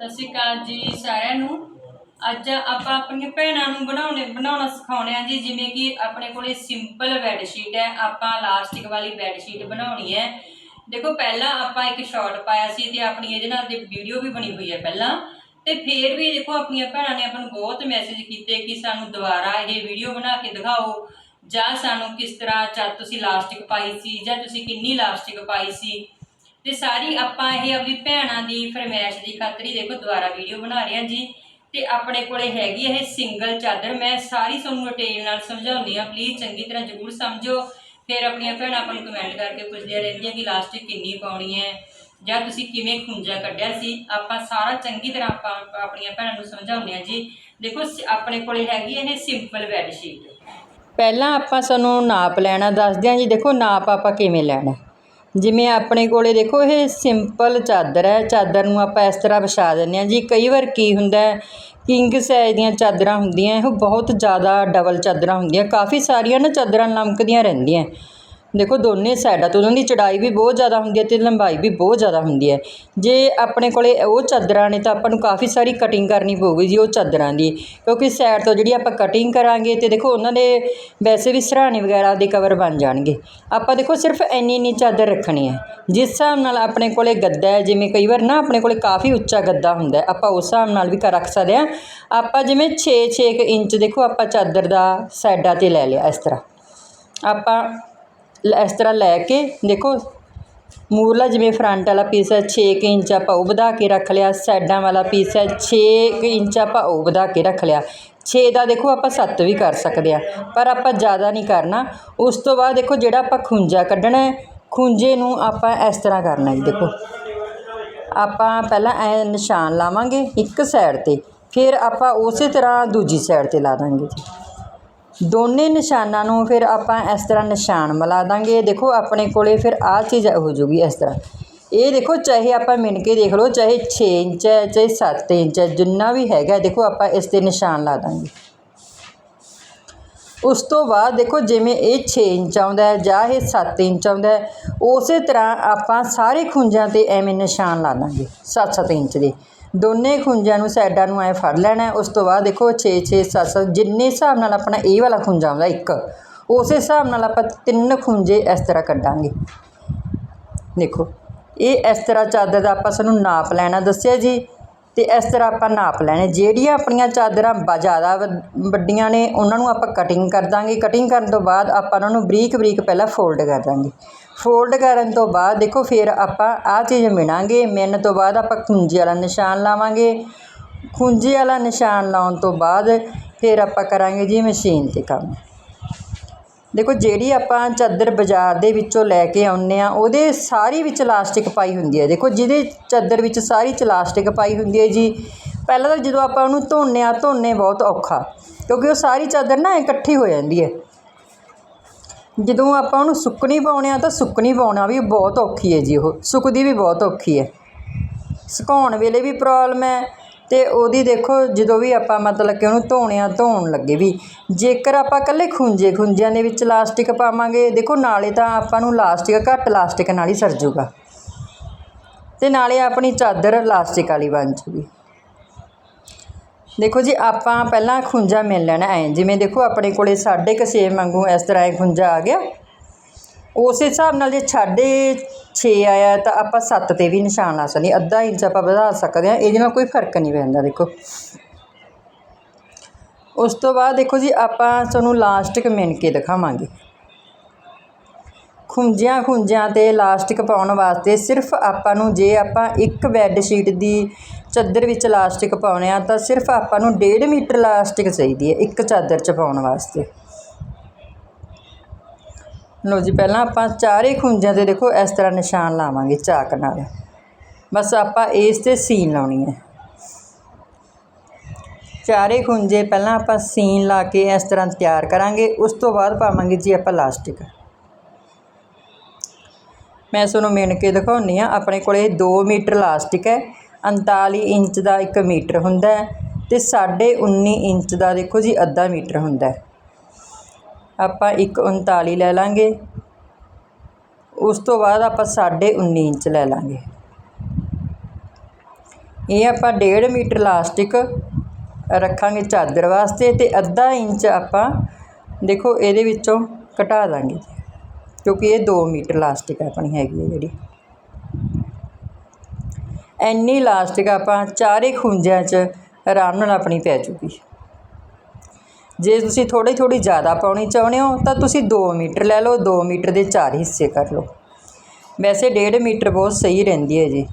ਸਤਿ ਸ਼੍ਰੀ ਅਕਾਲ ਜੀ ਸਾਰਿਆਂ ਨੂੰ। ਅੱਜ ਆਪਾਂ ਆਪਣੀਆਂ ਭੈਣਾਂ ਨੂੰ ਬਣਾਉਣੇ ਬਣਾਉਣਾ ਸਿਖਾਉਣੇ ਆ ਜੀ, ਜਿਵੇਂ ਕਿ ਆਪਣੇ ਕੋਲੇ ਸਿੰਪਲ ਬੈੱਡ ਸ਼ੀਟ ਹੈ। ਆਪਾਂ ਇਲਾਸਟਿਕ ਵਾਲੀ ਬੈੱਡ ਸ਼ੀਟ ਬਣਾਉਣੀ ਹੈ। ਦੇਖੋ, ਪਹਿਲਾਂ ਆਪਾਂ ਇੱਕ ਸ਼ਾਰਟ ਪਾਇਆ ਸੀ ਤੇ ਆਪਣੀ ਇਹਦੇ ਨਾਲ ਦੀ ਵੀਡੀਓ ਵੀ ਬਣੀ ਹੋਈ ਹੈ ਪਹਿਲਾਂ। ਤੇ ਫੇਰ ਵੀ ਦੇਖੋ, ਆਪਣੀਆਂ ਭੈਣਾਂ ਨੇ ਆਪਾਂ ਨੂੰ ਬਹੁਤ ਮੈਸੇਜ ਕੀਤੇ ਕਿ ਸਾਨੂੰ ਦੁਬਾਰਾ ਇਹ ਵੀਡੀਓ ਬਣਾ ਕੇ ਦਿਖਾਓ। ਜਾਂ ਸਾਨੂੰ ਕਿਸ ਤਰ੍ਹਾਂ ਚਾ ਤੁਸੀਂ ਇਲਾਸਟਿਕ ਪਾਈ ਸੀ ਜਾਂ ਤੁਸੀਂ ਕਿੰਨੀ ਇਲਾਸਟਿਕ ਪਾਈ ਸੀ। ਤੇ ਸਾਰੀ ਆਪਾਂ ਇਹ ਆਪਣੀ ਭੈਣਾਂ ਦੀ ਫਰਮਾਇਸ਼ ਦੀ ਖਾਤਰ ਹੀ ਦੇਖੋ ਦੁਬਾਰਾ ਵੀਡੀਓ ਬਣਾ ਰਹੇ ਹਾਂ ਜੀ। ਤੇ ਆਪਣੇ ਕੋਲੇ ਹੈਗੀ ਇਹ ਸਿੰਗਲ ਚਾਦਰ। ਮੈਂ ਸਾਰੀ ਤੁਹਾਨੂੰ ਡਿਟੇਲ ਨਾਲ ਸਮਝਾਉਂਦੀ ਆ ਪਲੀਜ਼ ਚੰਗੀ ਤਰ੍ਹਾਂ ਜ਼ਰੂਰ ਸਮਝੋ। ਫਿਰ ਆਪਣੀਆਂ ਭੈਣਾਂ ਆਪਾਂ ਨੂੰ ਕਮੈਂਟ ਕਰਕੇ ਪੁੱਛਦੀਆਂ ਰਹਿੰਦੀਆਂ ਕਿ ਲਾਸਟਿਕ ਕਿੰਨੀ ਪਾਉਣੀ ਹੈ ਜਾਂ ਤੁਸੀਂ ਕਿਵੇਂ ਖੁੰਝਾ ਕੱਢਿਆ ਸੀ। ਆਪਾਂ ਸਾਰਾ ਚੰਗੀ ਤਰ੍ਹਾਂ ਆਪਾਂ ਆਪਣੀਆਂ ਭੈਣਾਂ ਨੂੰ ਸਮਝਾਉਂਦੇ ਆ ਜੀ। ਦੇਖੋ ਸ- ਆਪਣੇ ਕੋਲੇ ਹੈਗੀ ਇਹ ਸਿੰਪਲ ਬੈੱਡ ਸ਼ੀਟ ਪਹਿਲਾਂ ਆਪਾਂ ਸਾਨੂੰ ਨਾਪ ਲੈਣਾ ਦੱਸਦੇ ਹਾਂ ਜੀ। ਦੇਖੋ ਨਾਪ ਆਪਾਂ ਕਿਵੇਂ ਲੈਣਾ। ਜਿਵੇਂ ਆਪਣੇ ਕੋਲੇ ਦੇਖੋ, ਇਹ ਸਿੰਪਲ ਚਾਦਰ ਹੈ। ਚਾਦਰ ਨੂੰ ਆਪਾਂ ਇਸ ਤਰ੍ਹਾਂ ਵਿਛਾ ਦਿੰਦੇ ਹਾਂ। ਜੀ, ਕਈ ਵਾਰ ਕੀ ਹੁੰਦਾ ਕਿੰਗ ਸਾਈਜ਼ ਦੀਆਂ ਚਾਦਰਾਂ ਹੁੰਦੀਆਂ, ਇਹ ਬਹੁਤ ਜ਼ਿਆਦਾ ਡਬਲ ਚਾਦਰਾਂ ਹੁੰਦੀਆਂ। ਕਾਫੀ ਸਾਰੀਆਂ ਨਾ ਚਾਦਰਾਂ ਲਮਕਦੀਆਂ ਰਹਿੰਦੀਆਂ। ਦੇਖੋ ਦੋਨੇ ਸਾਈਡਾਂ ਤੋਂ ਉਹਨਾਂ ਦੀ ਚੜਾਈ ਵੀ ਬਹੁਤ ਜ਼ਿਆਦਾ ਹੁੰਦੀ ਹੈ ਤੇ ਲੰਬਾਈ ਵੀ ਬਹੁਤ ਜ਼ਿਆਦਾ ਹੁੰਦੀ ਹੈ। ਜੇ ਆਪਣੇ ਕੋਲੇ ਉਹ ਚਾਦਰਾਂ ਨੇ ਤਾਂ ਆਪਾਂ ਨੂੰ ਕਾਫੀ ਸਾਰੀ ਕਟਿੰਗ ਕਰਨੀ ਪਊਗੀ ਜੀ ਉਹ ਚਾਦਰਾਂ ਦੀ। ਕਿਉਂਕਿ ਸਾਈਡ ਤੋਂ ਜਿਹੜੀ ਆਪਾਂ ਕਟਿੰਗ ਕਰਾਂਗੇ ਤੇ ਦੇਖੋ ਉਹਨਾਂ ਦੇ ਵੈਸੇ ਵੀ ਸਰਾਣੇ ਵਗੈਰਾ ਦੇ ਕਵਰ ਬਣ ਜਾਣਗੇ। ਆਪਾਂ ਦੇਖੋ ਸਿਰਫ ਇੰਨੀ ਇੰਨੀ ਚਾਦਰ ਰੱਖਣੀ ਹੈ। ਜਿਸ ਹਿਸਾਬ ਨਾਲ ਆਪਣੇ ਕੋਲੇ ਗੱਦਾ ਹੈ, ਜਿਵੇਂ ਕਈ ਵਾਰ ਨਾ ਆਪਣੇ ਕੋਲੇ ਕਾਫੀ ਉੱਚਾ ਗੱਦਾ ਹੁੰਦਾ ਆਪਾਂ ਉਸ ਹਿਸਾਬ ਨਾਲ ਵੀ ਕਰ ਰੱਖ ਸਕਦੇ ਹਾਂ। ਆਪਾਂ ਜਿਵੇਂ 6-6 ਇੰਚ ਦੇਖੋ ਆਪਾਂ ਚਾਦਰ ਦਾ ਸਾਈਡਾਂ ਤੇ ਲੈ ਲਿਆ ਇਸ ਤਰ੍ਹਾਂ। ਆਪਾਂ ਇਸ ਤਰ੍ਹਾਂ ਲੈ ਕੇ, ਦੇਖੋ ਮੂਰਲਾ ਜਿਵੇਂ ਫਰੰਟ ਵਾਲਾ ਪੀਸ ਹੈ 6 ਕੁ ਇੰਚ ਆਪਾਂ ਉਹ ਵਧਾ ਕੇ ਰੱਖ ਲਿਆ ਸਾਈਡਾਂ ਵਾਲਾ ਪੀਸ ਹੈ 6 ਕੁ ਇੰਚ ਆਪਾਂ ਉਹ ਵਧਾ ਕੇ ਰੱਖ ਲਿਆ। 6 ਦਾ ਦੇਖੋ ਆਪਾਂ 7 ਵੀ ਕਰ ਸਕਦੇ ਆ ਪਰ ਆਪਾਂ ਜ਼ਿਆਦਾ ਨਹੀਂ ਕਰਨਾ। ਉਸ ਤੋਂ ਬਾਅਦ ਦੇਖੋ ਜਿਹੜਾ ਆਪਾਂ ਖੁੰਝਾ ਕੱਢਣਾ ਹੈ, ਖੁੰਝੇ ਨੂੰ ਆਪਾਂ ਇਸ ਤਰ੍ਹਾਂ ਕਰਨਾ ਜੀ, ਦੇਖੋ। ਆਪਾਂ ਪਹਿਲਾਂ ਐ ਨਿਸ਼ਾਨ ਲਾਵਾਂਗੇ ਇੱਕ ਸਾਈਡ ਤੇ, ਫਿਰ ਆਪਾਂ ਉਸੇ ਤਰ੍ਹਾਂ ਦੂਜੀ ਸਾਈਡ ਤੇ ਲਾ ਦਾਂਗੇ ਜੀ। ਦੋਨੇ ਨਿਸ਼ਾਨਾਂ ਨੂੰ ਫਿਰ ਆਪਾਂ ਇਸ ਤਰ੍ਹਾਂ ਨਿਸ਼ਾਨ ਮਿਲਾ ਦਾਂਗੇ। ਦੇਖੋ, ਆਪਣੇ ਕੋਲੇ ਫਿਰ ਆਹ ਚੀਜ਼ ਹੋ ਜੂਗੀ ਇਸ ਤਰ੍ਹਾਂ। ਇਹ ਦੇਖੋ, ਚਾਹੇ ਆਪਾਂ ਮਿਣ ਕੇ ਦੇਖ ਲਓ, ਚਾਹੇ 6 ਇੰਚ ਹੈ, ਚਾਹੇ 7 ਇੰਚ ਹੈ, ਜਿੰਨਾ ਵੀ ਹੈਗਾ ਦੇਖੋ ਆਪਾਂ ਇਸ ਤੇ ਨਿਸ਼ਾਨ ਲਾ ਦਾਂਗੇ। ਉਸ ਤੋਂ ਬਾਅਦ ਦੇਖੋ, ਜਿਵੇਂ ਇਹ 6 ਇੰਚ ਆਉਂਦਾ ਹੈ ਜਾਂ ਇਹ 7 ਇੰਚ ਆਉਂਦਾ ਹੈ, ਉਸੇ ਤਰ੍ਹਾਂ ਆਪਾਂ ਸਾਰੇ ਖੁੰਝਾਂ ਤੇ ਐਵੇਂ ਨਿਸ਼ਾਨ ਲਾ ਦਾਂਗੇ 7-7 ਇੰਚ ਦੇ। ਦੋਨੇ ਖੁੰਝਾਂ ਨੂੰ ਸਾਈਡਾਂ ਨੂੰ ਐ ਫੜ ਲੈਣਾ ਉਸ ਤੋਂ ਬਾਅਦ ਦੇਖੋ 6-6 7-7 ਜਿੰਨੇ ਹਿਸਾਬ ਨਾਲ ਆਪਣਾ ਇਹ ਵਾਲਾ ਖੁੰਝਾ ਆਉਂਦਾ ਇੱਕ। ਉਸੇ ਹਿਸਾਬ ਨਾਲ ਆਪਾਂ ਤਿੰਨ ਖੁੰਝੇ ਇਸ ਤਰ੍ਹਾਂ ਕੱਢਾਂਗੇ। ਦੇਖੋ, ਇਹ ਇਸ ਤਰ੍ਹਾਂ ਚਾਦਰ ਦਾ ਆਪਾਂ ਸਾਨੂੰ ਨਾਪ ਲੈਣਾ ਦੱਸਿਆ ਜੀ। ਅਤੇ ਇਸ ਤਰ੍ਹਾਂ ਆਪਾਂ ਨਾਪ ਲੈਣੇ। ਜਿਹੜੀਆਂ ਆਪਣੀਆਂ ਚਾਦਰਾਂ ਬ- ਜ਼ਿਆਦਾ ਵ- ਵੱਡੀਆਂ ਨੇ, ਉਹਨਾਂ ਨੂੰ ਆਪਾਂ ਕਟਿੰਗ ਕਰ ਦਾਂਗੇ। ਕਟਿੰਗ ਕਰਨ ਤੋਂ ਬਾਅਦ ਆਪਾਂ ਉਹਨਾਂ ਨੂੰ ਬਰੀਕ ਬਰੀਕ ਪਹਿਲਾਂ ਫੋਲਡ ਕਰ ਦਾਂਗੇ। ਫੋਲਡ ਕਰਨ ਤੋਂ ਬਾਅਦ ਦੇਖੋ, ਫਿਰ ਆਪਾਂ ਆਹ ਚੀਜ਼ ਮਿਣਾਂਗੇ ਮਿਣ ਤੋਂ ਬਾਅਦ ਆਪਾਂ ਖੁੰਝੇ ਵਾਲਾ ਨਿਸ਼ਾਨ ਲਾਵਾਂਗੇ। ਖੁੰਝੇ ਵਾਲਾ ਨਿਸ਼ਾਨ ਲਾਉਣ ਤੋਂ ਬਾਅਦ ਫਿਰ ਆਪਾਂ ਕਰਾਂਗੇ ਜੀ ਮਸ਼ੀਨ ਤੇ ਕੰਮ। ਦੇਖੋ, ਜਿਹੜੀ ਆਪਾਂ ਚਾਦਰ ਬਾਜ਼ਾਰ ਦੇ ਵਿੱਚੋਂ ਲੈ ਕੇ ਆਉਂਦੇ ਆ ਉਹਦੇ ਸਾਰੀ ਵਿੱਚ ਇਲਾਸਟਿਕ ਪਾਈ ਹੁੰਦੀ ਹੈ। ਦੇਖੋ, ਜਿਹਦੇ ਚਾਦਰ ਵਿੱਚ ਸਾਰੀ ਚ ਇਲਾਸਟਿਕ ਪਾਈ ਹੁੰਦੀ ਹੈ ਜੀ। ਪਹਿਲਾਂ ਤਾਂ ਜਦੋਂ ਆਪਾਂ ਉਹਨੂੰ ਧੋਨੇ ਆ ਧੋਨੇ ਬਹੁਤ ਔਖਾ, ਕਿਉਂਕਿ ਉਹ ਸਾਰੀ ਚਾਦਰ ਨਾ ਇਕੱਠੀ ਹੋ ਜਾਂਦੀ ਹੈ। ਜਦੋਂ ਆਪਾਂ ਉਹਨੂੰ ਸੁੱਕਣੀ ਪਾਉਣੇ ਆ ਤਾਂ ਸੁੱਕਣੀ ਪਾਉਣਾ ਵੀ ਬਹੁਤ ਔਖੀ ਹੈ ਜੀ ਉਹ। ਸੁੱਕਦੀ ਵੀ ਬਹੁਤ ਔਖੀ ਹੈ। ਸੁਕਾਉਣ ਵੇਲੇ ਵੀ ਪ੍ਰੋਬਲਮ ਹੈ। ਅਤੇ ਉਹਦੀ ਦੇਖੋ ਜਦੋਂ ਵੀ ਆਪਾਂ ਮਤਲਬ ਕਿ ਉਹਨੂੰ ਧੋਣੇ ਆ, ਧੋਣ ਲੱਗੇ ਵੀ। ਜੇਕਰ ਆਪਾਂ ਇਕੱਲੇ ਖੂੰਜੇ ਖੁੰਝਿਆਂ ਦੇ ਵਿੱਚ ਲਾਸਟਿਕ ਪਾਵਾਂਗੇ, ਦੇਖੋ ਨਾਲੇ ਤਾਂ ਆਪਾਂ ਨੂੰ ਲਾਸਟਿਕ, ਘੱਟ ਲਾਸਟਿਕ ਨਾਲ ਹੀ ਸਰ ਜੂਗਾ। ਤੇ ਨਾਲੇ ਆਪਣੀ ਚਾਦਰ ਲਾਸਟਿਕ ਵਾਲੀ ਬਣ ਜੂਗੀ। ਦੇਖੋ ਜੀ, ਆਪਾਂ ਪਹਿਲਾਂ ਖੁੰਝਾ ਮਿਲ ਲੈਣਾ ਐ। ਜਿਵੇਂ ਦੇਖੋ ਆਪਣੇ ਕੋਲੇ ਸਾਢੇ ਕੁ ਛੇ ਵਾਂਗੂ ਇਸ ਤਰ੍ਹਾਂ ਇਹ ਖੁੰਝਾ ਆ ਗਿਆ। ਉਸ ਹਿਸਾਬ ਨਾਲ ਜੇ ਸਾਢੇ 6 ਆਇਆ ਤਾਂ ਆਪਾਂ 7 ਤੇ ਵੀ ਨਿਸ਼ਾਨ ਲਾ ਸਕਦੇ ਅੱਧਾ ਇੰਚ ਆਪਾਂ ਵਧਾ ਸਕਦੇ ਹਾਂ। ਇਹਦੇ ਨਾਲ ਕੋਈ ਫ਼ਰਕ ਨਹੀਂ ਪੈਂਦਾ, ਦੇਖੋ। ਉਸ ਤੋਂ ਬਾਅਦ ਦੇਖੋ ਜੀ, ਆਪਾਂ ਤੁਹਾਨੂੰ ਲਾਸਟਿਕ ਮਿਣ ਕੇ ਦਿਖਾਵਾਂਗੇ। ਖੁੰਝਿਆਂ ਖੁੰਝਿਆਂ ਤੇ ਲਾਸਟਿਕ ਪਾਉਣ ਵਾਸਤੇ ਸਿਰਫ ਆਪਾਂ ਨੂੰ ਜੇ ਆਪਾਂ ਇੱਕ ਬੈੱਡ ਸ਼ੀਟ ਦੀ ਚਾਦਰ ਵਿੱਚ ਲਾਸਟਿਕ ਪਾਉਣੇ ਆ ਤਾਂ ਸਿਰਫ ਆਪਾਂ ਨੂੰ 1.5 ਮੀਟਰ ਲਾਸਟਿਕ ਚਾਹੀਦੀ ਹੈ, ਇੱਕ ਚਾਦਰ 'ਚ ਪਾਉਣ ਵਾਸਤੇ। ਲਓ ਜੀ, ਪਹਿਲਾਂ ਆਪਾਂ ਚਾਰੇ ਖੁੰਝਾਂ ਤੇ ਦੇਖੋ, ਇਸ ਤਰ੍ਹਾਂ ਨਿਸ਼ਾਨ ਲਾਵਾਂਗੇ ਚਾਕ ਨਾਲ। ਬਸ ਆਪਾਂ ਇਸ ਤੇ ਸੀਨ ਲਾਉਣੀ ਹੈ। ਚਾਰੇ ਖੁੰਝੇ ਪਹਿਲਾਂ ਆਪਾਂ ਸੀਨ ਲਾ ਕੇ ਇਸ ਤਰ੍ਹਾਂ ਤਿਆਰ ਕਰਾਂਗੇ, ਉਸ ਤੋਂ ਬਾਅਦ ਪਾਵਾਂਗੇ ਜੀ ਆਪਾਂ ਲਾਸਟਿਕ। ਮੈਂ ਤੁਹਾਨੂੰ ਮਿਣ ਕੇ ਦਿਖਾਉਣੀ ਆ ਆਪਣੇ ਕੋਲੇ 2 ਮੀਟਰ ਲਾਸਟਿਕ ਹੈ 39 ਇੰਚ ਦਾ 1 ਮੀਟਰ ਹੁੰਦਾ ਹੈ ਤੇ 19.5 ਇੰਚ ਦਾ ਦੇਖੋ ਜੀ, ਅੱਧਾ ਮੀਟਰ ਹੁੰਦਾ ਹੈ। ਆਪਾਂ ਇੱਕ 39 ਲੈ ਲਾਂਗੇ। ਉਸ ਤੋਂ ਬਾਅਦ ਆਪਾਂ 19.5 ਇੰਚ ਲੈ ਲਾਂਗੇ। ਇਹ ਆਪਾਂ 1.5 ਮੀਟਰ ਲਾਸਟਿਕ ਰੱਖਾਂਗੇ ਚਾਦਰ ਵਾਸਤੇ ਤੇ ਅੱਧਾ ਇੰਚ ਆਪਾਂ ਦੇਖੋ ਇਹਦੇ ਵਿੱਚੋਂ ਘਟਾ ਦਾਂਗੇ। ਕਿਉਂਕਿ ਇਹ 2 ਮੀਟਰ ਲਾਸਟਿਕ ਆਪਣੀ ਹੈਗੀ ਹੈ ਜਿਹੜੀ। ਇੰਨੀ ਲਾਸਟਿਕ ਆਪਾਂ ਚਾਰੇ ਖੁੰਝਿਆਂ 'ਚ ਆਰਾਮ ਨਾਲ ਆਪਣੀ ਪੈ ਜੂਗੀ ਜੇ ਤੁਸੀਂ ਥੋੜ੍ਹੀ ਥੋੜ੍ਹੀ ਜ਼ਿਆਦਾ ਪਾਉਣੀ ਚਾਹੁੰਦੇ ਹੋ, ਤਾਂ ਤੁਸੀਂ 2 ਮੀਟਰ ਲੈ ਲਓ 2 ਮੀਟਰ ਦੇ ਚਾਰ ਹਿੱਸੇ ਕਰ ਲਓ। ਵੈਸੇ 1.5 ਮੀਟਰ ਬਹੁਤ ਸਹੀ ਰਹਿੰਦੀ ਹੈ ਜੀ।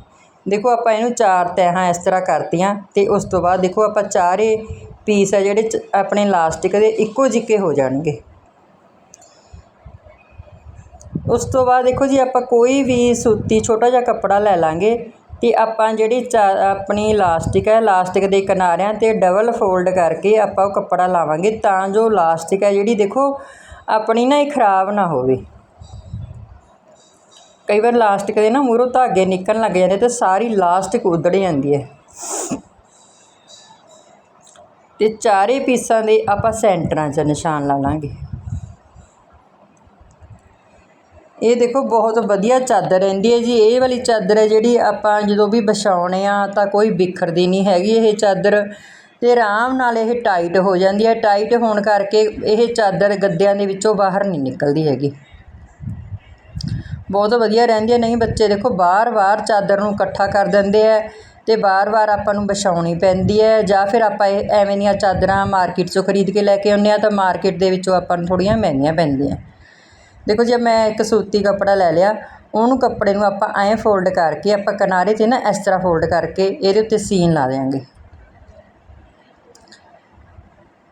ਦੇਖੋ ਆਪਾਂ ਇਹਨੂੰ ਚਾਰ ਤਹਿਾਂ ਇਸ ਤਰ੍ਹਾਂ ਕਰਤੀਆਂ ਤੇ ਉਸ ਤੋਂ ਬਾਅਦ ਦੇਖੋ ਆਪਾਂ ਚਾਰੇ ਪੀਸ ਆ ਜਿਹੜੇ ਚ- ਆਪਣੇ ਲਾਸਟਿਕ ਦੇ ਇੱਕੋ ਜਿੱਕੇ ਹੋ ਜਾਣਗੇ। ਉਸ ਤੋਂ ਬਾਅਦ ਦੇਖੋ ਜੀ ਆਪਾਂ ਕੋਈ ਵੀ ਸੂਤੀ ਛੋਟਾ ਜਿਹਾ ਕੱਪੜਾ ਲੈ ਲਾਂਗੇ। ਅਤੇ ਆਪਾਂ ਜਿਹੜੀ ਚਾ- ਆਪਣੀ ਇਲਾਸਟਿਕ ਹੈ ਇਲਾਸਟਿਕ ਦੇ ਕਿਨਾਰਿਆਂ ਤੇ ਡਬਲ ਫੋਲਡ ਕਰਕੇ ਆਪਾਂ ਉਹ ਕੱਪੜਾ ਲਾਵਾਂਗੇ ਤਾਂ ਜੋ ਇਲਾਸਟਿਕ ਹੈ ਜਿਹੜੀ ਦੇਖੋ, ਆਪਣੀ ਨਾ ਇਹ ਖਰਾਬ ਨਾ ਹੋਵੇ। ਕਈ ਵਾਰ ਲਾਸਟਿਕ ਦੇ ਨਾ ਮੂਹਰੋਂ ਧਾਗੇ ਨਿਕਲਣ ਲੱਗ ਜਾਂਦੇ ਤੇ ਸਾਰੀ ਲਾਸਟਿਕ ਉਧੜ ਜਾਂਦੀ ਹੈ। ਤੇ ਚਾਰੇ ਪੀਸਾਂ ਦੇ ਆਪਾਂ ਸੈਂਟਰਾਂ 'ਚ ਨਿਸ਼ਾਨ ਲਾ ਲਾਂਗੇ। ਇਹ ਦੇਖੋ ਬਹੁਤ ਵਧੀਆ ਚਾਦਰ ਰਹਿੰਦੀ ਹੈ ਜੀ। ਇਹ ਵਾਲੀ ਚਾਦਰ ਹੈ ਜਿਹੜੀ ਆਪਾਂ ਜਦੋਂ ਵੀ ਵਿਛਾਉਣੇ ਆ ਤਾਂ ਕੋਈ ਬਿਖਰਦੀ ਨਹੀਂ ਹੈਗੀ ਇਹ ਚਾਦਰ ਤੇ ਆਰਾਮ ਨਾਲ ਇਹ ਟਾਈਟ ਹੋ ਜਾਂਦੀ ਹੈ। ਟਾਈਟ ਹੋਣ ਕਰਕੇ ਇਹ ਚਾਦਰ ਗੱਦਿਆਂ ਦੇ ਵਿੱਚੋਂ ਬਾਹਰ ਨਹੀਂ ਨਿਕਲਦੀ ਹੈਗੀ। ਬਹੁਤ ਵਧੀਆ ਰਹਿੰਦੀ ਹੈ। ਨਹੀਂ ਬੱਚੇ ਦੇਖੋ ਬਾਰ-ਬਾਰ ਚਾਦਰ ਨੂੰ ਇਕੱਠਾ ਕਰ ਦਿੰਦੇ ਆ ਤੇ ਬਾਰ-ਬਾਰ ਆਪਾਂ ਨੂੰ ਵਿਛਾਉਣੀ ਪੈਂਦੀ ਹੈ ਜਾਂ ਫਿਰ ਆਪਾਂ ਇਹ ਐਵੇਂ ਦੀਆਂ ਚਾਦਰਾਂ ਮਾਰਕੀਟ 'ਚੋਂ ਖਰੀਦ ਕੇ ਲੈ ਕੇ ਆਉਂਦੇ ਆ ਤਾਂ ਮਾਰਕੀਟ ਦੇ ਵਿੱਚੋਂ ਆਪਾਂ ਨੂੰ ਥੋੜ੍ਹੀਆਂ ਮਹਿੰਗੀਆਂ ਪੈਂਦੀਆਂ। ਦੇਖੋ ਜੇ ਮੈਂ ਇੱਕ ਸੂਤੀ ਕੱਪੜਾ ਲੈ ਲਿਆ, ਉਹਨੂੰ ਕੱਪੜੇ ਨੂੰ ਆਪਾਂ ਐਂ ਫੋਲਡ ਕਰਕੇ, ਆਪਾਂ ਕਿਨਾਰੇ 'ਤੇ ਨਾ ਇਸ ਤਰ੍ਹਾਂ ਫੋਲਡ ਕਰਕੇ ਇਹਦੇ ਉੱਤੇ ਸੀਨ ਲਾ ਦਿਆਂਗੇ।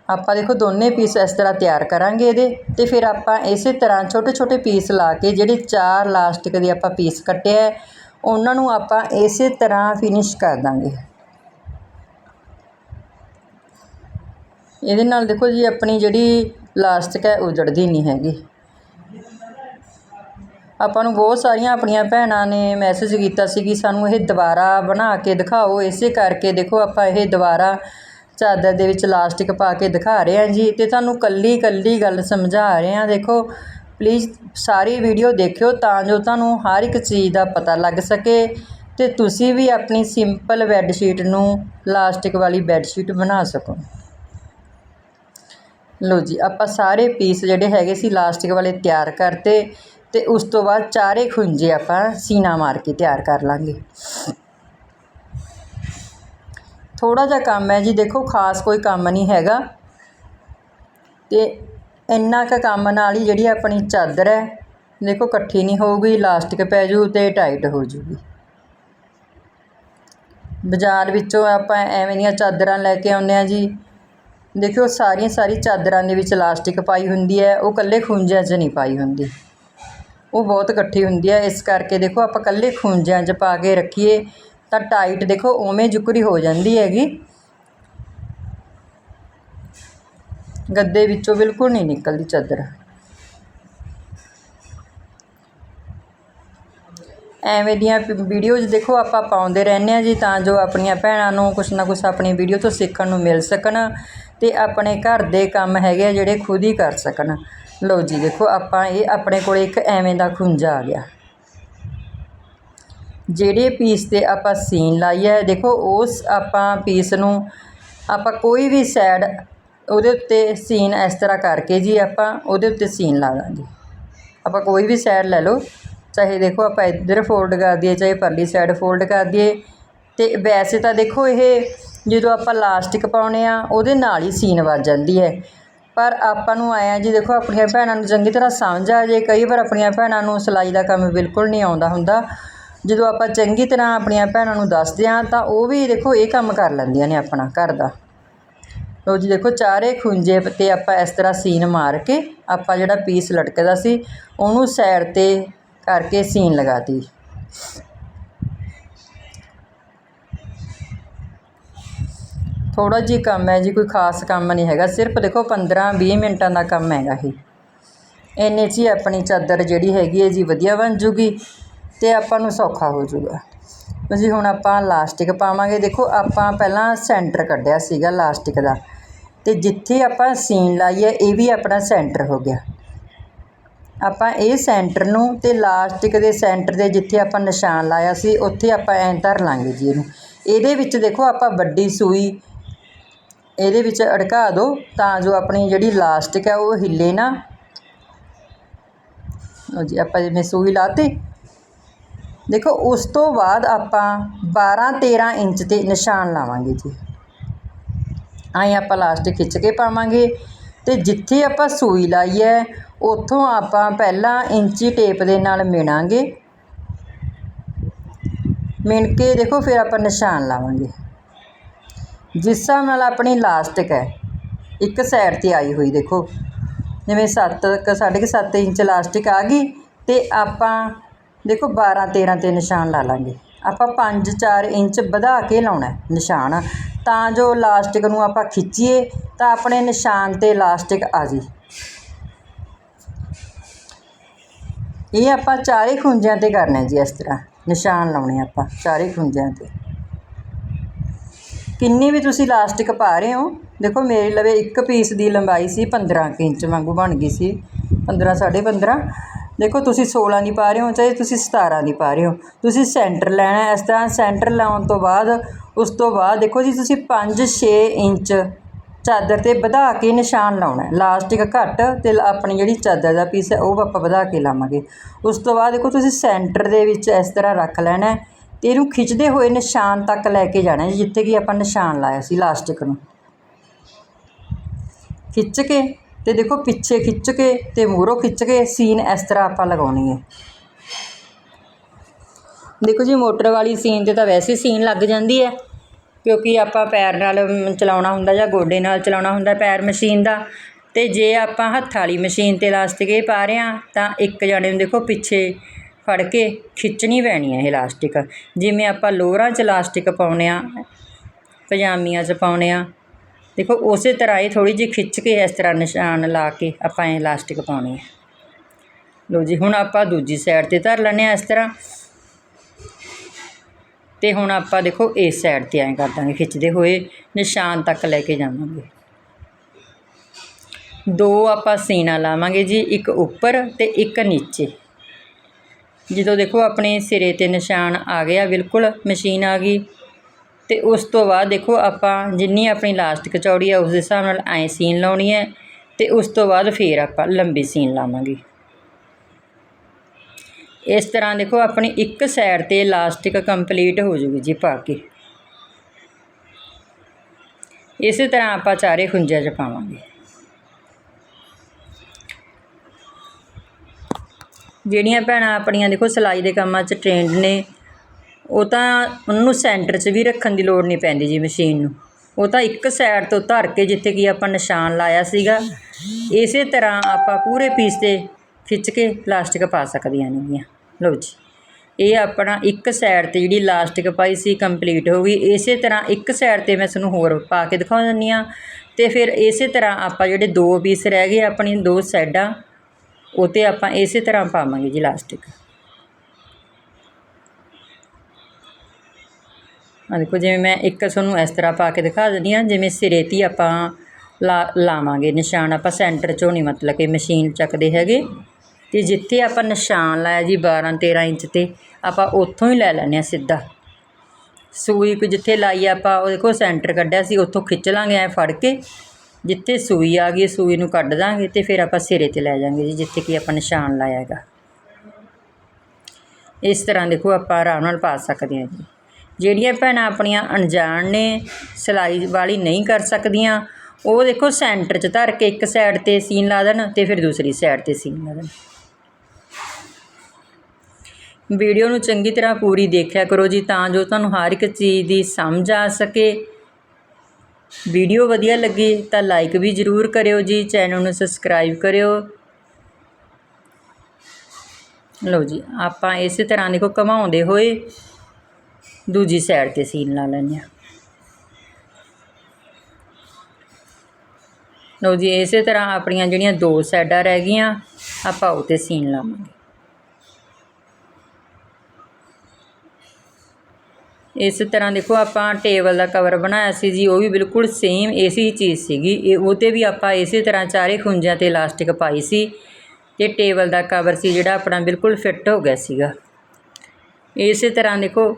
ਆਪਾਂ ਦੇਖੋ ਦੋਨੇ ਪੀਸ ਇਸ ਤਰ੍ਹਾਂ ਤਿਆਰ ਕਰਾਂਗੇ ਇਹਦੇ ਤੇ ਫਿਰ ਆਪਾਂ ਇਸੇ ਤਰ੍ਹਾਂ ਛੋਟੇ ਛੋਟੇ ਪੀਸ ਲਾ ਕੇ, ਜਿਹੜੇ ਚਾਰ ਲਾਸਟਿਕ ਦੇ ਆਪਾਂ ਪੀਸ ਕੱਟਿਆ ਹੈ, ਉਹਨਾਂ ਨੂੰ ਆਪਾਂ ਇਸੇ ਤਰ੍ਹਾਂ ਫਿਨਿਸ਼ ਕਰ ਦਾਂਗੇ। ਇਹਦੇ ਨਾਲ ਦੇਖੋ ਜੀ ਆਪਣੀ ਜਿਹੜੀ ਲਾਸਟਿਕ ਹੈ ਉਜੜਦੀ ਨਹੀਂ ਹੈਗੀ। ਆਪਾਂ ਨੂੰ ਬਹੁਤ ਸਾਰੀਆਂ ਆਪਣੀਆਂ ਭੈਣਾਂ ਨੇ ਮੈਸੇਜ ਕੀਤਾ ਸੀ ਕਿ ਸਾਨੂੰ ਇਹ ਦੁਬਾਰਾ ਬਣਾ ਕੇ ਦਿਖਾਓ, ਇਸੇ ਕਰਕੇ ਦੇਖੋ ਆਪਾਂ ਇਹ ਦੁਬਾਰਾ ਚਾਦਰ ਦੇ ਵਿੱਚ ਲਾਸਟਿਕ ਪਾ ਕੇ ਦਿਖਾ ਰਹੇ ਹਾਂ ਜੀ ਤੇ ਤੁਹਾਨੂੰ ਕੱਲੀ ਕੱਲੀ ਗੱਲ ਸਮਝਾ ਰਹੇ ਹਾਂ। ਦੇਖੋ ਪਲੀਜ਼ ਸਾਰੀ ਵੀਡੀਓ ਦੇਖਿਓ ਤਾਂ ਜੋ ਤੁਹਾਨੂੰ ਹਰ ਇੱਕ ਚੀਜ਼ ਦਾ ਪਤਾ ਲੱਗ ਸਕੇ ਤੇ ਤੁਸੀਂ ਵੀ ਆਪਣੀ ਸਿੰਪਲ ਬੈੱਡ ਸ਼ੀਟ ਨੂੰ ਲਾਸਟਿਕ ਵਾਲੀ ਬੈੱਡ ਸ਼ੀਟ ਬਣਾ ਸਕੋ। ਲੋ ਜੀ, ਆਪਾਂ ਸਾਰੇ ਪੀਸ ਜਿਹੜੇ ਹੈਗੇ ਸੀ ਲਾਸਟਿਕ ਵਾਲੇ ਤਿਆਰ ਕਰਤੇ। ਅਤੇ ਉਸ ਤੋਂ ਬਾਅਦ ਚਾਰੇ ਖੁੰਝੇ ਆਪਾਂ ਸੀਨਾ ਮਾਰ ਕੇ ਤਿਆਰ ਕਰ ਲਾਂਗੇ। ਥੋੜ੍ਹਾ ਜਿਹਾ ਕੰਮ ਹੈ ਜੀ, ਦੇਖੋ ਖਾਸ ਕੋਈ ਕੰਮ ਨਹੀਂ ਹੈਗਾ। ਅਤੇ ਇੰਨਾ ਕੁ ਕੰਮ ਨਾਲ ਹੀ ਜਿਹੜੀ ਆਪਣੀ ਚਾਦਰ ਹੈ, ਦੇਖੋ ਇਕੱਠੀ ਨਹੀਂ ਹੋਊਗੀ, ਇਲਾਸਟਿਕ ਪੈ ਜੂ ਅਤੇ ਟਾਈਟ ਹੋ ਜੂਗੀ। ਬਾਜ਼ਾਰ ਵਿੱਚੋਂ ਆਪਾਂ ਐਵੇਂ ਦੀਆਂ ਚਾਦਰਾਂ ਲੈ ਕੇ ਆਉਂਦੇ ਆ ਜੀ। ਦੇਖਿਓ ਸਾਰੀਆਂ ਸਾਰੀ ਚਾਦਰਾਂ ਦੇ ਵਿੱਚ ਇਲਾਸਟਿਕ ਪਾਈ ਹੁੰਦੀ ਹੈ, ਉਹ ਇਕੱਲੇ ਖੁੰਝਿਆਂ 'ਚ ਨਹੀਂ ਪਾਈ ਹੁੰਦੀ। ਉਹ ਬਹੁਤ ਇਕੱਠੀ ਹੁੰਦੀ ਹੈ ਇਸ ਕਰਕੇ ਦੇਖੋ ਆਪਾਂ ਇਕੱਲੇ ਖੁੰਝਿਆਂ 'ਚ ਪਾ ਕੇ ਰੱਖੀਏ ਤਾਂ ਟਾਈਟ ਦੇਖੋ ਉਵੇਂ ਜੁਕਰੀ ਹੋ ਜਾਂਦੀ ਹੈਗੀ। ਗੱਦੇ ਵਿੱਚੋਂ ਬਿਲਕੁਲ ਨਹੀਂ ਨਿਕਲਦੀ ਚਾਦਰ। ਐਵੇਂ ਦੀਆਂ ਵੀਡੀਓਜ਼ ਦੇਖੋ ਆਪਾਂ ਪਾਉਂਦੇ ਰਹਿੰਦੇ ਆ ਜੀ ਤਾਂ ਜੋ ਆਪਣੀਆਂ ਭੈਣਾਂ ਨੂੰ ਕੁਛ ਨਾ ਕੁਛ ਆਪਣੀ ਵੀਡੀਓ ਤੋਂ ਸਿੱਖਣ ਨੂੰ ਮਿਲ ਸਕਣ ਤੇ ਆਪਣੇ ਘਰ ਦੇ ਕੰਮ ਹੈਗੇ ਆ ਜਿਹੜੇ ਖੁਦ ਹੀ ਕਰ ਸਕਣ। ਲਓ ਜੀ, ਦੇਖੋ ਆਪਾਂ ਇਹ ਆਪਣੇ ਕੋਲ ਇੱਕ ਐਵੇਂ ਦਾ ਖੁੰਝਾ ਆ ਗਿਆ। ਜਿਹੜੇ ਪੀਸ ਤੇ ਆਪਾਂ ਸੀਨ ਲਾਈ ਹੈ, ਦੇਖੋ ਉਸ ਆਪਾਂ ਪੀਸ ਨੂੰ ਆਪਾਂ ਕੋਈ ਵੀ ਸਾਈਡ ਉਹਦੇ ਉੱਤੇ ਸੀਨ ਇਸ ਤਰ੍ਹਾਂ ਕਰਕੇ ਜੀ ਆਪਾਂ ਉਹਦੇ ਉੱਤੇ ਸੀਨ ਲਾ ਦਾਂਗੇ। ਆਪਾਂ ਕੋਈ ਵੀ ਸਾਈਡ ਲੈ ਲਓ, ਚਾਹੇ ਦੇਖੋ ਆਪਾਂ ਇੱਧਰ ਫੋਲਡ ਕਰ ਦਈਏ, ਚਾਹੇ ਪਰਲੀ ਸਾਈਡ ਫੋਲਡ ਕਰ ਦਈਏ। ਤੇ ਵੈਸੇ ਤਾਂ ਦੇਖੋ ਇਹ ਜਦੋਂ ਆਪਾਂ ਲਾਸਟਿਕ ਪਾਉਨੇ ਆ, ਉਹਦੇ ਨਾਲ ਹੀ ਸੀਨ ਵੱਜ ਜਾਂਦੀ ਹੈ। ਪਰ ਆਪਾਂ ਨੂੰ ਆਇਆ ਜੀ, ਦੇਖੋ ਆਪਣੀਆਂ ਭੈਣਾਂ ਨੂੰ ਚੰਗੀ ਤਰ੍ਹਾਂ ਸਮਝ ਆ ਜੇ, ਕਈ ਵਾਰ ਆਪਣੀਆਂ ਭੈਣਾਂ ਨੂੰ ਸਿਲਾਈ ਦਾ ਕੰਮ ਬਿਲਕੁਲ ਨਹੀਂ ਆਉਂਦਾ ਹੁੰਦਾ। ਜਦੋਂ ਆਪਾਂ ਚੰਗੀ ਤਰ੍ਹਾਂ ਆਪਣੀਆਂ ਭੈਣਾਂ ਨੂੰ ਦੱਸਦੇ ਹਾਂ, ਤਾਂ ਉਹ ਵੀ ਦੇਖੋ ਇਹ ਕੰਮ ਕਰ ਲੈਂਦੀਆਂ ਨੇ ਆਪਣਾ ਘਰ ਦਾ। ਲੋ ਜੀ, ਦੇਖੋ ਚਾਰੇ ਖੁੰਝੇ ਤੇ ਆਪਾਂ ਇਸ ਤਰ੍ਹਾਂ ਸੀਨ ਮਾਰ ਕੇ ਆਪਾਂ ਜਿਹੜਾ ਪੀਸ ਲਟਕਦਾ ਸੀ, ਉਹਨੂੰ ਸਾਈਡ ਤੇ ਕਰਕੇ ਸੀਨ ਲਗਾਤੀ। ਥੋੜਾ ਜਿਹਾ ਕੰਮ ਹੈ ਜੀ, ਕੋਈ ਖਾਸ ਕੰਮ ਨਹੀਂ ਹੈਗਾ, ਸਿਰਫ ਦੇਖੋ 15 20 ਮਿੰਟਾਂ ਦਾ ਕੰਮ ਹੈਗਾ ਇਹ। ਇੰਨੇ 'ਚ ਹੀ ਆਪਣੀ ਚਾਦਰ ਜਿਹੜੀ ਹੈਗੀ ਹੈ ਜੀ ਵਧੀਆ ਬਣ ਜੂਗੀ ਤੇ ਆਪਾਂ ਨੂੰ ਸੌਖਾ ਹੋ ਜੂਗਾ। ਜੀ ਹੁਣ ਆਪਾਂ ਲਾਸਟਿਕ ਪਾਵਾਂਗੇ, ਦੇਖੋ ਆਪਾਂ ਪਹਿਲਾਂ ਸੈਂਟਰ ਕੱਢਿਆ ਸੀਗਾ ਲਾਸਟਿਕ ਦਾ ਤੇ ਜਿੱਥੇ ਆਪਾਂ ਸੀਨ ਲਾਈ ਹੈ ਇਹ ਵੀ ਆਪਣਾ ਸੈਂਟਰ ਹੋ ਗਿਆ। ਆਪਾਂ ਇਹ ਸੈਂਟਰ ਨੂੰ ਤੇ ਲਾਸਟਿਕ ਦੇ ਸੈਂਟਰ ਦੇ ਜਿੱਥੇ ਆਪਾਂ ਨਿਸ਼ਾਨ ਲਾਇਆ ਸੀ, ਉੱਥੇ ਆਪਾਂ ਐਂ ਧਰ ਲਾਂਗੇ ਜੀ ਇਹਨੂੰ। ਇਹਦੇ ਵਿੱਚ ਦੇਖੋ ਆਪਾਂ ਵੱਡੀ ਸੂਈ ਇਹਦੇ ਵਿੱਚ ਅੜਕਾ ਦਿਓ ਤਾਂ ਜੋ ਆਪਣੀ ਜਿਹੜੀ ਲਾਸਟਿਕ ਹੈ ਉਹ ਹਿੱਲੇ ਨਾ। ਲਓ ਜੀ, ਆਪਾਂ ਜਿਵੇਂ ਸੂਈ ਲਾਤੀ। ਦੇਖੋ, ਉਸ ਤੋਂ ਬਾਅਦ ਆਪਾਂ 12 13 ਇੰਚ ਤੇ ਨਿਸ਼ਾਨ ਲਾਵਾਂਗੇ ਜੀ। ਆਏ ਆਪਾਂ ਲਾਸਟਿਕ ਖਿੱਚ ਕੇ ਪਾਵਾਂਗੇ ਤੇ ਜਿੱਥੇ ਆਪਾਂ ਸੂਈ ਲਾਈ ਹੈ, ਉੱਥੋਂ ਆਪਾਂ ਪਹਿਲਾਂ ਇੰਚੀ ਟੇਪ ਦੇ ਨਾਲ ਮਿਣਾਂਗੇ। ਮਿਣ ਕੇ ਦੇਖੋ, ਫਿਰ ਆਪਾਂ ਨਿਸ਼ਾਨ ਲਾਵਾਂਗੇ। ਜਿਸ ਹਿਸਾਬ ਨਾਲ ਆਪਣੀ ਲਾਸਟਿਕ ਹੈ, ਇੱਕ ਸਾਈਡ ਤੇ ਆਈ ਹੋਈ ਦੇਖੋ। ਜਿਵੇਂ 7 ਕ ਸਾਢੇ ਕੁ ਸੱਤ ਇੰਚ ਲਾਸਟਿਕ ਆ ਗਈ ਅਤੇ ਆਪਾਂ ਦੇਖੋ 12 13 ਤੇ ਨਿਸ਼ਾਨ ਲਾ ਲਾਂਗੇ। ਆਪਾਂ 5 4 ਇੰਚ ਵਧਾ ਕੇ ਲਾਉਣਾ ਨਿਸ਼ਾਨ। ਤਾਂ ਜੋ ਲਾਸਟਿਕ ਨੂੰ ਆਪਾਂ ਖਿੱਚੀਏ, ਤਾਂ ਆਪਣੇ ਨਿਸ਼ਾਨ ਤੇ ਲਾਸਟਿਕ ਆ ਜੀ। ਇਹ ਆਪਾਂ ਚਾਰੇ ਖੁੰਝਿਆਂ ਤੇ ਕਰਨਾ ਜੀ ਇਸ ਤਰ੍ਹਾਂ। ਨਿਸ਼ਾਨ ਲਾਉਣੇ ਆਪਾਂ ਚਾਰੇ ਖੁੰਝਿਆਂ ਤੇ। ਕਿੰਨੀ ਵੀ ਤੁਸੀਂ ਲਾਸਟਿਕ ਪਾ ਰਹੇ ਹੋ, ਦੇਖੋ ਮੇਰੇ ਲਵੇ ਇੱਕ ਪੀਸ ਦੀ ਲੰਬਾਈ ਸੀ 15 ਕੁ ਇੰਚ ਵਾਂਗੂ ਬਣ ਗਈ ਸੀ 15 15.5 ਦੇਖੋ ਤੁਸੀਂ 16 ਦੀ ਪਾ ਰਹੇ ਹੋ ਚਾਹੇ ਤੁਸੀਂ 17 ਦੀ ਪਾ ਰਹੇ ਹੋ, ਤੁਸੀਂ ਸੈਂਟਰ ਲੈਣਾ ਇਸ ਤਰ੍ਹਾਂ ਸੈਂਟਰ ਲਾਉਣ ਤੋਂ ਬਾਅਦ, ਉਸ ਤੋਂ ਬਾਅਦ ਦੇਖੋ ਜੀ ਤੁਸੀਂ 5-6 ਇੰਚ ਚਾਦਰ ਤੇ ਵਧਾ ਕੇ ਨਿਸ਼ਾਨ ਲਾਉਣਾ ਲਾਸਟਿਕ ਘੱਟ ਤੇ ਆਪਣੀ ਜਿਹੜੀ ਚਾਦਰ ਦਾ ਪੀਸ ਹੈ ਉਹ ਆਪਾਂ ਵਧਾ ਕੇ ਲਾਵਾਂਗੇ। ਉਸ ਤੋਂ ਬਾਅਦ ਦੇਖੋ ਤੁਸੀਂ ਸੈਂਟਰ ਦੇ ਵਿੱਚ ਇਸ ਤਰ੍ਹਾਂ ਰੱਖ ਲੈਣਾ ਤੇ ਇਹਨੂੰ ਖਿੱਚਦੇ ਹੋਏ ਨਿਸ਼ਾਨ ਤੱਕ ਲੈ ਕੇ ਜਾਣਾ ਜੀ, ਜਿੱਥੇ ਕਿ ਆਪਾਂ ਨਿਸ਼ਾਨ ਲਾਇਆ ਸੀ ਲਾਸਟਿਕ ਨੂੰ। ਖਿੱਚ ਕੇ ਤੇ ਦੇਖੋ ਪਿੱਛੇ ਖਿੱਚ ਕੇ ਤੇ ਮੂਹਰੋਂ ਖਿੱਚ ਕੇ ਸੀਨ ਇਸ ਤਰ੍ਹਾਂ ਆਪਾਂ ਲਗਾਉਣੀ ਹੈ। ਦੇਖੋ ਜੀ, ਮੋਟਰ ਵਾਲੀ ਸੀਨ ਤੇ ਤਾਂ ਵੈਸੇ ਸੀਨ ਲੱਗ ਜਾਂਦੀ ਹੈ, ਕਿਉਂਕਿ ਆਪਾਂ ਪੈਰ ਨਾਲ ਚਲਾਉਣਾ ਹੁੰਦਾ ਜਾਂ ਗੋਡੇ ਨਾਲ ਚਲਾਉਣਾ ਹੁੰਦਾ ਪੈਰ ਮਸ਼ੀਨ ਦਾ। ਤੇ ਜੇ ਆਪਾਂ ਹੱਥ ਵਾਲੀ ਮਸ਼ੀਨ ਤੇ ਇਲਾਸਟਿਕ ਇਹ ਪਾ ਰਹੇ ਹਾਂ, ਤਾਂ ਇੱਕ ਜਣੇ ਨੂੰ ਦੇਖੋ ਪਿੱਛੇ ਫੜ ਕੇ ਖਿੱਚਣੀ ਪੈਣੀ ਹੈ ਇਹ ਇਲਾਸਟਿਕ। ਜਿਵੇਂ ਆਪਾਂ ਲੋਅਰਾਂ 'ਚ ਇਲਾਸਟਿਕ ਪਾਉਂਦੇ ਆ, ਪਜਾਮੀਆਂ 'ਚ ਪਾਉਂਦੇ ਆ, ਦੇਖੋ ਉਸੇ ਤਰ੍ਹਾਂ ਇਹ ਥੋੜ੍ਹੀ ਜਿਹੀ ਖਿੱਚ ਕੇ ਇਸ ਤਰ੍ਹਾਂ ਨਿਸ਼ਾਨ ਲਾ ਕੇ ਆਪਾਂ ਇਹ ਇਲਾਸਟਿਕ ਪਾਉਣੀ ਹੈ ਲਓ ਜੀ, ਹੁਣ ਆਪਾਂ ਦੂਜੀ ਸਾਈਡ ਤੇ ਧਰ ਲੈਂਦੇ ਆ ਇਸ ਤਰ੍ਹਾਂ। ਤੇ ਹੁਣ ਆਪਾਂ ਦੇਖੋ ਇਸ ਸਾਈਡ ਤੇ ਐਂ ਕਰ ਦਾਂਗੇ, ਖਿੱਚਦੇ ਹੋਏ ਨਿਸ਼ਾਨ ਤੱਕ ਲੈ ਕੇ ਜਾਵਾਂਗੇ। ਦੋ ਆਪਾਂ ਸੀਨਾ ਲਾਵਾਂਗੇ ਜੀ, ਇੱਕ ਉੱਪਰ ਤੇ ਇੱਕ ਨੀਚੇ। ਜਦੋਂ ਦੇਖੋ ਆਪਣੇ ਸਿਰੇ ਤੇ ਨਿਸ਼ਾਨ ਆ ਗਿਆ, ਬਿਲਕੁਲ ਮਸ਼ੀਨ ਆ ਗਈ। ਤੇ ਉਸ ਤੋਂ ਬਾਅਦ ਦੇਖੋ ਆਪਾਂ ਜਿੰਨੀ ਆਪਣੀ ਲਾਸਟਿਕ ਚੌੜੀ ਆ, ਉਸ ਦੇ ਹਿਸਾਬ ਨਾਲ ਐਂ ਸੀਨ ਲਾਉਣੀ ਹੈ ਤੇ ਉਸ ਤੋਂ ਬਾਅਦ ਫੇਰ ਆਪਾਂ ਲੰਬੀ ਸੀਨ ਲਾਵਾਂਗੇ। ਇਸ ਤਰ੍ਹਾਂ ਦੇਖੋ ਆਪਣੀ ਇੱਕ ਸਾਈਡ ਤੇ ਇਲਾਸਟਿਕ ਕੰਪਲੀਟ ਹੋ ਜੂਗੀ ਜੀ ਪਾ ਕੇ। ਇਸੇ ਤਰ੍ਹਾਂ ਆਪਾਂ ਚਾਰੇ ਖੁੰਝਾਂ 'ਚ ਪਾਵਾਂਗੇ। ਜਿਹੜੀਆਂ ਭੈਣਾਂ ਆਪਣੀਆਂ ਦੇਖੋ ਸਿਲਾਈ ਦੇ ਕੰਮਾਂ 'ਚ ਟ੍ਰੇਨਡ ਨੇ, ਉਹ ਤਾਂ ਉਹਨਾਂ ਨੂੰ ਸੈਂਟਰ 'ਚ ਵੀ ਰੱਖਣ ਦੀ ਲੋੜ ਨਹੀਂ ਪੈਂਦੀ ਜੀ ਮਸ਼ੀਨ ਨੂੰ। ਉਹ ਤਾਂ ਇੱਕ ਸਾਈਡ ਤੋਂ ਧਰ ਕੇ ਜਿੱਥੇ ਕਿ ਆਪਾਂ ਨਿਸ਼ਾਨ ਲਾਇਆ ਸੀਗਾ, ਇਸੇ ਤਰ੍ਹਾਂ ਆਪਾਂ ਪੂਰੇ ਪੀਸ ਤੇ ਖਿੱਚ ਕੇ ਪਲਾਸਟਿਕ ਪਾ ਸਕਦੀਆਂ ਨੇਗੀਆਂ। ਲਓ ਜੀ, ਇਹ ਆਪਣਾ ਇੱਕ ਸਾਈਡ ਤੇ ਜਿਹੜੀ ਲਾਸਟਿਕ ਪਾਈ ਸੀ ਕੰਪਲੀਟ ਹੋ ਗਈ, ਇਸੇ ਤਰ੍ਹਾਂ ਇੱਕ ਸਾਈਡ ਤੇ ਮੈਂ ਤੁਹਾਨੂੰ ਹੋਰ ਪਾ ਕੇ ਦਿਖਾ ਦਿੰਦੀ ਆ ਤੇ ਫਿਰ ਇਸੇ ਤਰ੍ਹਾਂ ਆਪਾਂ ਜਿਹੜੇ ਦੋ ਪੀਸ ਰਹਿ ਗਏ ਆਪਣੀ ਦੋ ਸਾਈਡਾਂ ਉਹ 'ਤੇ ਆਪਾਂ ਇਸੇ ਤਰ੍ਹਾਂ ਪਾਵਾਂਗੇ ਜੀ ਲਾਸਟਿਕ ਆ ਦੇਖੋ, ਜਿਵੇਂ ਮੈਂ ਇੱਕ ਤੁਹਾਨੂੰ ਇਸ ਤਰ੍ਹਾਂ ਪਾ ਕੇ ਦਿਖਾ ਦਿੰਦੀ ਹਾਂ, ਜਿਵੇਂ ਸਿਰੇ 'ਤੇ ਆਪਾਂ ਲਾ, ਲਾਵਾਂਗੇ ਨਿਸ਼ਾਨ, ਆਪਾਂ ਸੈਂਟਰ 'ਚੋਂ ਨਹੀਂ ਮਤਲਬ ਕਿ ਮਸ਼ੀਨ ਚੱਕਦੇ ਹੈਗੇ। ਤੇ ਜਿੱਥੇ ਆਪਾਂ ਨਿਸ਼ਾਨ ਲਾਇਆ ਜੀ 12 13 ਇੰਚ ਤੇ, ਆਪਾਂ ਉੱਥੋਂ ਹੀ ਲੈ ਲੈਂਦੇ ਹਾਂ ਸਿੱਧਾ। ਸੂਈ ਕੋ ਜਿੱਥੇ ਲਾਈ ਆਪਾਂ, ਉਹ ਦੇਖੋ ਸੈਂਟਰ ਕੱਢਿਆ ਸੀ, ਉੱਥੋਂ ਖਿੱਚ ਲਾਂਗੇ ਐ ਫੜ ਕੇ। ਜਿੱਥੇ ਸੂਈ ਆ ਗਈ, ਸੂਈ ਨੂੰ ਕੱਢ ਦਾਂਗੇ ਤੇ ਫਿਰ ਆਪਾਂ ਸਿਰੇ ਤੇ ਲੈ ਜਾਾਂਗੇ ਜੀ, ਜਿੱਥੇ ਕਿ ਆਪਾਂ ਨਿਸ਼ਾਨ ਲਾਇਆ ਹੈਗਾ। ਇਸ ਤਰ੍ਹਾਂ ਦੇਖੋ ਆਪਾਂ ਆਰਾਮ ਨਾਲ ਪਾ ਸਕਦੇ ਹਾਂ ਜੀ। ਜਿਹੜੀਆਂ ਭੈਣਾਂ ਆਪਣੀਆਂ ਅਣਜਾਣ ਨੇ, ਸਿਲਾਈ ਵਾਲੀ ਨਹੀਂ ਕਰ ਸਕਦੀਆਂ, ਉਹ ਦੇਖੋ ਸੈਂਟਰ 'ਚ ਧਰ ਕੇ ਇੱਕ ਸਾਈਡ ਤੇ ਸੀਨ ਲਾ ਦੇਣ ਤੇ ਫਿਰ ਦੂਸਰੀ ਸਾਈਡ ਤੇ ਸੀਨ ਲਾ ਦੇਣ। ਵੀਡੀਓ ਨੂੰ ਚੰਗੀ ਤਰ੍ਹਾਂ ਪੂਰੀ ਦੇਖਿਆ ਕਰੋ ਜੀ, ਤਾਂ ਜੋ ਤੁਹਾਨੂੰ ਹਰ ਇੱਕ ਚੀਜ਼ ਦੀ ਸਮਝ ਆ ਸਕੇ। ਵੀਡੀਓ ਵਧੀਆ ਲੱਗੀ ਤਾਂ ਲਾਈਕ ਵੀ ਜ਼ਰੂਰ ਕਰਿਓ ਜੀ ਚੈਨਲ ਨੂੰ ਸਬਸਕ੍ਰਾਈਬ ਕਰਿਓ। ਲਓ ਜੀ, ਆਪਾਂ ਇਸੇ ਤਰ੍ਹਾਂ ਦੇਖੋ ਘਮਾਉਂਦੇ ਹੋਏ ਦੂਜੀ ਸਾਈਡ ਤੇ ਸੀਨ ਲਾ ਲੈਂਦੇ ਹਾਂ। ਲਓ ਜੀ, ਇਸੇ ਤਰ੍ਹਾਂ ਆਪਣੀਆਂ ਜਿਹੜੀਆਂ ਦੋ ਸਾਈਡਾਂ ਰਹਿ ਗਈਆਂ, ਆਪਾਂ ਉਹ 'ਤੇ ਸੀਨ ਲਾਵਾਂਗੇ। ਇਸ ਤਰ੍ਹਾਂ ਦੇਖੋ ਆਪਾਂ ਟੇਬਲ ਦਾ ਕਵਰ ਬਣਾਇਆ ਸੀ ਜੀ, ਉਹ ਵੀ ਬਿਲਕੁਲ ਸੇਮ ਇਸੇ ਹੀ ਚੀਜ਼ ਸੀਗੀ। ਇਹ ਉਹ 'ਤੇ ਵੀ ਆਪਾਂ ਇਸੇ ਤਰ੍ਹਾਂ ਚਾਰੇ ਖੁੰਝਾਂ ਤੇ ਇਲਾਸਟਿਕ ਪਾਈ ਸੀ ਤੇ ਟੇਬਲ ਦਾ ਕਵਰ ਸੀ ਜਿਹੜਾ ਆਪਣਾ ਬਿਲਕੁਲ ਫਿੱਟ ਹੋ ਗਿਆ ਸੀਗਾ। ਇਸੇ ਤਰ੍ਹਾਂ ਦੇਖੋ,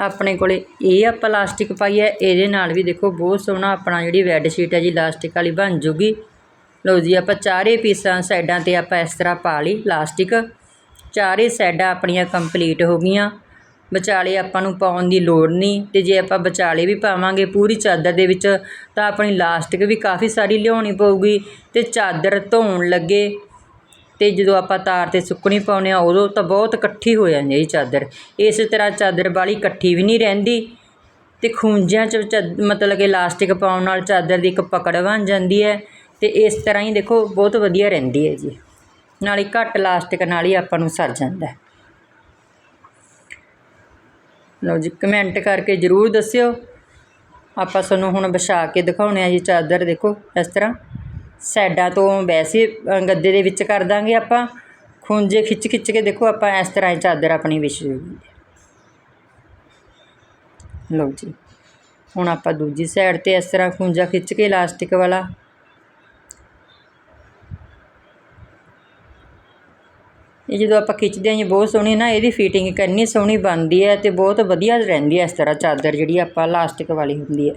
ਆਪਣੇ ਕੋਲੇ ਇਹ ਆਪਾਂ ਲਾਸਟਿਕ ਪਾਈ ਹੈ, ਇਹਦੇ ਨਾਲ ਵੀ ਦੇਖੋ ਬਹੁਤ ਸੋਹਣਾ ਆਪਣਾ ਜਿਹੜੀ ਬੈੱਡ ਸ਼ੀਟ ਹੈ ਜੀ ਲਾਸਟਿਕ ਵਾਲੀ ਬਣ ਜੂਗੀ। ਲਓ ਜੀ, ਆਪਾਂ ਚਾਰੇ ਪੀਸਾਂ ਸਾਈਡਾਂ ਤੇ ਆਪਾਂ ਇਸ ਤਰ੍ਹਾਂ ਪਾ ਲਈ ਲਾਸਟਿਕ ਚਾਰੇ ਸਾਈਡਾਂ ਆਪਣੀਆਂ ਕੰਪਲੀਟ ਹੋ ਗਈਆਂ। ਵਿਚਾਲੇ ਆਪਾਂ ਨੂੰ ਪਾਉਣ ਦੀ ਲੋੜ ਨਹੀਂ ਅਤੇ ਜੇ ਆਪਾਂ ਵਿਚਾਲੇ ਵੀ ਪਾਵਾਂਗੇ ਪੂਰੀ ਚਾਦਰ ਦੇ ਵਿੱਚ ਤਾਂ ਆਪਣੀ ਲਾਸਟਿਕ ਵੀ ਕਾਫੀ ਸਾਰੀ ਲਿਆਉਣੀ ਪਊਗੀ ਅਤੇ ਚਾਦਰ ਧੋਣ ਲੱਗੇ ਅਤੇ ਜਦੋਂ ਆਪਾਂ ਤਾਰ ਤੇ ਸੁੱਕਣੀ ਪਾਉਂਦੇ ਹਾਂ ਉਦੋਂ ਤਾਂ ਬਹੁਤ ਇਕੱਠੀ ਹੋ ਜਾਂਦੀ ਹੈ ਇਹ ਚਾਦਰ। ਇਸ ਤਰ੍ਹਾਂ ਚਾਦਰ ਵਾਲੀ ਇਕੱਠੀ ਵੀ ਨਹੀਂ ਰਹਿੰਦੀ ਅਤੇ ਖੂੰਜਿਆਂ 'ਚ ਚੱਦ- ਮਤਲਬ ਕਿ ਇਲਾਸਟਿਕ ਪਾਉਣ ਨਾਲ ਚਾਦਰ ਦੀ ਇੱਕ ਪਕੜ ਬਣ ਜਾਂਦੀ ਹੈ ਅਤੇ ਇਸ ਤਰ੍ਹਾਂ ਹੀ ਦੇਖੋ ਬਹੁਤ ਵਧੀਆ ਰਹਿੰਦੀ ਹੈ ਜੀ। ਨਾਲੇ ਘੱਟ ਇਲਾਸਟਿਕ ਨਾਲ ਹੀ ਆਪਾਂ ਨੂੰ ਸਰ ਜਾਂਦਾ ਲਓ ਜੀ ਕਮੈਂਟ ਕਰਕੇ ਜ਼ਰੂਰ ਦੱਸਿਓ। ਆਪਾਂ ਤੁਹਾਨੂੰ ਹੁਣ ਵਿਛਾ ਕੇ ਦਿਖਾਉਣੇ ਆ ਜੀ ਚਾਦਰ, ਦੇਖੋ, ਇਸ ਤਰ੍ਹਾਂ। ਸਾਈਡਾਂ ਤੋਂ ਵੈਸੇ ਗੱਦੇ ਦੇ ਵਿੱਚ ਕਰ ਦਾਂਗੇ ਆਪਾਂ। ਖੁੰਝੇ ਖਿੱਚ ਖਿੱਚ ਕੇ ਦੇਖੋ, ਆਪਾਂ ਇਸ ਤਰ੍ਹਾਂ ਹੀ ਚਾਦਰ ਆਪਣੀ ਵਿਛ ਜੂਗੀ ਲਓ ਜੀ, ਹੁਣ ਆਪਾਂ ਦੂਜੀ ਸਾਈਡ ਤੇ ਇਸ ਤਰ੍ਹਾਂ ਖੁੰਝਾ ਖਿੱਚ ਕੇ ਇਲਾਸਟਿਕ ਵਾਲਾ ਇਹ ਜਦੋਂ ਆਪਾਂ ਖਿੱਚਦੇ ਹਾਂ ਜੀ, ਬਹੁਤ ਸੋਹਣੀ ਨਾ, ਇਹਦੀ ਫਿਟਿੰਗ ਕਰਨੀ ਸੋਹਣੀ ਬਣਦੀ ਹੈ ਤੇ ਬਹੁਤ ਵਧੀਆ ਰਹਿੰਦੀ ਹੈ ਇਸ ਤਰ੍ਹਾਂ ਚਾਦਰ ਜਿਹੜੀ ਆਪਾਂ ਲਾਸਟਿਕ ਵਾਲੀ ਹੁੰਦੀ ਹੈ।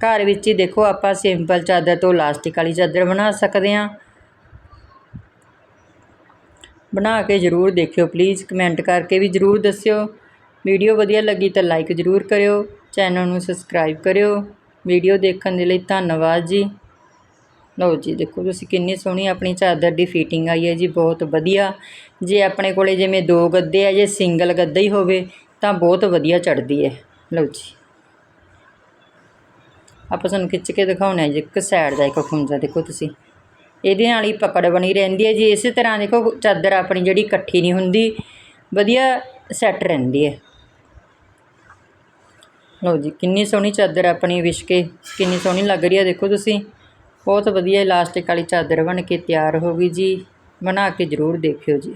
ਘਰ ਵਿੱਚ ਹੀ ਦੇਖੋ, ਆਪਾਂ ਸਿੰਪਲ ਚਾਦਰ ਤੋਂ ਲਾਸਟਿਕ ਵਾਲੀ ਚਾਦਰ ਬਣਾ ਸਕਦੇ ਹਾਂ। ਬਣਾ ਕੇ ਜ਼ਰੂਰ ਦੇਖਿਓ ਪਲੀਜ਼ ਕਮੈਂਟ ਕਰਕੇ ਵੀ ਜ਼ਰੂਰ ਦੱਸਿਓ। ਵੀਡੀਓ ਵਧੀਆ ਲੱਗੀ ਤਾਂ ਲਾਈਕ ਜ਼ਰੂਰ ਕਰਿਓ ਚੈਨਲ ਨੂੰ ਸਬਸਕ੍ਰਾਈਬ ਕਰਿਓ। ਵੀਡੀਓ ਦੇਖਣ ਦੇ ਲਈ ਧੰਨਵਾਦ ਜੀ। ਲਓ ਜੀ, ਦੇਖੋ ਤੁਸੀਂ ਕਿੰਨੀ ਸੋਹਣੀ ਆਪਣੀ ਚਾਦਰ ਦੀ ਫਿਟਿੰਗ ਆਈ ਹੈ ਜੀ, ਬਹੁਤ ਵਧੀਆ। ਜੇ ਆਪਣੇ ਕੋਲੇ ਜਿਵੇਂ ਦੋ ਗੱਦੇ ਆ, ਜੇ ਸਿੰਗਲ ਗੱਦਾ ਹੀ ਹੋਵੇ, ਤਾਂ ਬਹੁਤ ਵਧੀਆ ਚੜਦੀ ਹੈ। ਲਓ ਜੀ। ਆਪਾਂ ਤੁਹਾਨੂੰ ਖਿੱਚ ਕੇ ਦਿਖਾਉਣਾ ਜੀ, ਇੱਕ ਸਾਈਡ ਦਾ ਇੱਕ ਖੁੰਝਾ, ਦੇਖੋ ਤੁਸੀਂ। ਇਹਦੇ ਨਾਲ ਹੀ ਪਕੜ ਬਣੀ ਰਹਿੰਦੀ ਹੈ ਜੀ, ਇਸੇ ਤਰ੍ਹਾਂ ਦੇਖੋ, ਚਾਦਰ ਆਪਣੀ ਜਿਹੜੀ ਇਕੱਠੀ ਨਹੀਂ ਹੁੰਦੀ, ਵਧੀਆ ਸੈੱਟ ਰਹਿੰਦੀ ਹੈ। ਲਓ ਜੀ, ਕਿੰਨੀ ਸੋਹਣੀ ਚਾਦਰ ਆਪਣੀ ਵਿਛ ਕੇ, ਕਿੰਨੀ ਸੋਹਣੀ ਲੱਗ ਰਹੀ ਹੈ, ਦੇਖੋ ਤੁਸੀਂ। ਬਹੁਤ ਵਧੀਆ ਇਲਾਸਟਿਕ ਵਾਲੀ ਚਾਦਰ ਬਣ ਕੇ ਤਿਆਰ ਹੋ ਗਈ ਜੀ। ਬਣਾ ਕੇ ਜ਼ਰੂਰ ਦੇਖਿਓ ਜੀ।